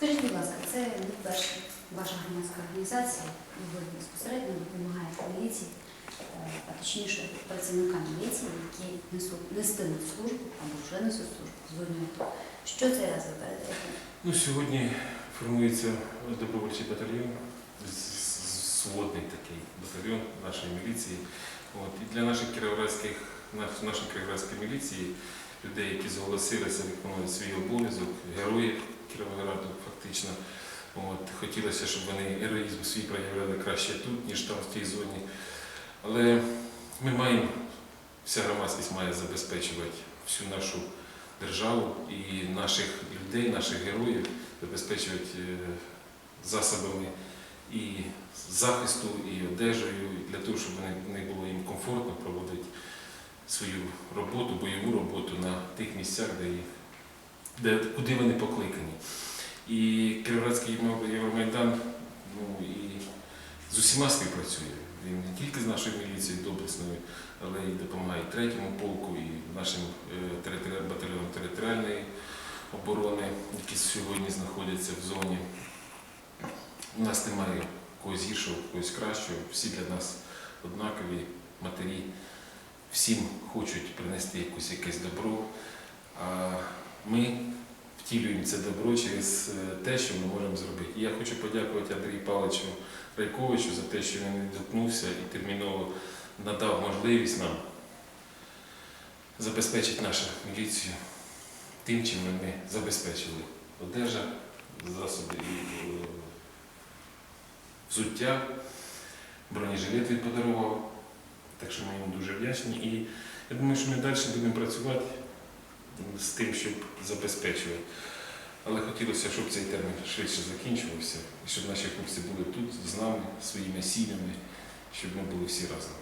Скажіть, будь ласка, це не вперше ваша громадська організація, ви безпосередньо допомагаєте міліції, е, а точніше працівникам міліції, які несуть нестимуть службу або вже несуть службу з війною. Що цей раз ви передаєте? Ну, сьогодні формується добровольчий батальйон, сводний такий батальйон нашої міліції. От. І для наших кіровоградських, нашої кіровоградської міліції, людей, які зголосилися виконувати свій обов'язок, Кіровограду фактично. От. Хотілося, щоб вони героїзм свій проявляли краще тут, ніж там в тій зоні. Але ми маємо, вся громадськість має забезпечувати всю нашу державу і наших людей, наших героїв забезпечувати е, засобами і захисту, і одежею, для того, щоб не було їм комфортно проводити свою роботу, бойову роботу на тих місцях, де їх, де, куди вони покликані. І Кіровоградський Євромайдан ну, і з усіма співпрацює. Він не тільки з нашою міліцією доблесною, але й допомагає третьому полку і нашим е, батальйонам територіальної оборони, які сьогодні знаходяться в зоні. У нас немає когось гіршого, когось кращого. Всі для нас однакові матері, всім хочуть принести якусь якесь добро. Ми втілюємо це добро через е, те, що ми можемо зробити. І я хочу подякувати Андрію Павловичу Райковичу за те, що він не доткнувся і терміново надав можливість нам забезпечити нашу міліцію тим, чим ми забезпечили одежа, засоби і е, взуття, бронежилет він подарував. Так що ми йому дуже вдячні. І я думаю, що ми далі будемо працювати з тим, щоб забезпечувати. Але хотілося, щоб цей термін швидше закінчувався, щоб наші хлопці були тут з нами, своїми сім'ями, щоб ми були всі разом.